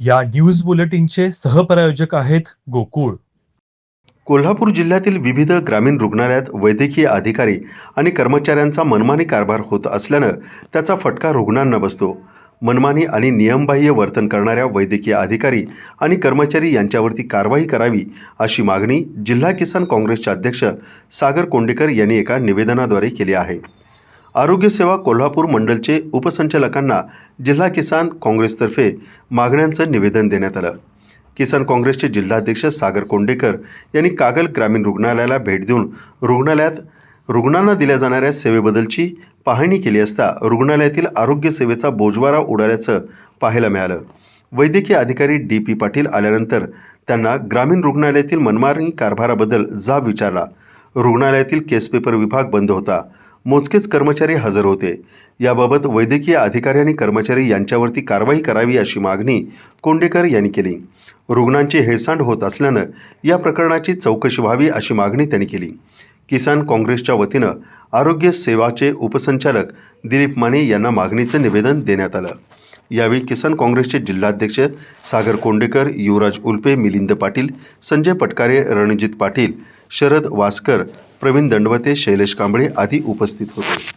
या न्यूज बुलेटिनचे सहप्रायोजक आहेत गोकुळ. कोल्हापूर जिल्ह्यातील विविध ग्रामीण रुग्णालयात वैद्यकीय अधिकारी आणि कर्मचाऱ्यांचा मनमानी कारभार होत असल्यानं त्याचा फटका रुग्णांना बसतो. मनमानी आणि नियमबाह्य वर्तन करणाऱ्या वैद्यकीय अधिकारी आणि कर्मचारी यांच्यावरती कारवाई करावी अशी मागणी जिल्हा किसान काँग्रेसचे अध्यक्ष सागर कोंडेकर यांनी एका निवेदनाद्वारे केली आहे. आरोग्य सेवा कोल्हापूर मंडलचे उपसंचालकांना जिल्हा किसान काँग्रेसतर्फे मागण्यांचं निवेदन देण्यात आलं. किसान काँग्रेसचे जिल्हाध्यक्ष सागर कोंडेकर यांनी कागल ग्रामीण रुग्णालयाला भेट देऊन रुग्णालयात रुग्णांना दिल्या जाणाऱ्या सेवेबद्दलची पाहणी केली असता रुग्णालयातील आरोग्य सेवेचा बोजवारा उडाल्याचं पाहायला मिळालं. वैद्यकीय अधिकारी डी पी पाटील आल्यानंतर त्यांना ग्रामीण रुग्णालयातील मनमारणी कारभाराबद्दल जाब विचारला. रुग्णालयातील केसपेपर विभाग बंद होता. मोजकेच कर्मचारी हजर होते. याबाबत वैद्यकीय अधिकारी आणि कर्मचारी यांच्यावरती कारवाई करावी अशी मागणी कोंडेकर यांनी केली. रुग्णांची हेळसांड होत असल्यानं या प्रकरणाची चौकशी व्हावी अशी मागणी त्यांनी केली. किसान काँग्रेसच्या वतीनं आरोग्य सेवाचे उपसंचालक दिलीप माने यांना मागणीचं निवेदन देण्यात आलं. यावेळी किसान काँग्रेसचे जिल्हाध्यक्ष सागर कोंडेकर युवराज उल्पे मिलिंद पाटील संजय पटकारे रणजित पाटील शरद वासकर प्रवीण दंडवते शैलेश कांबळे आदी उपस्थित होते.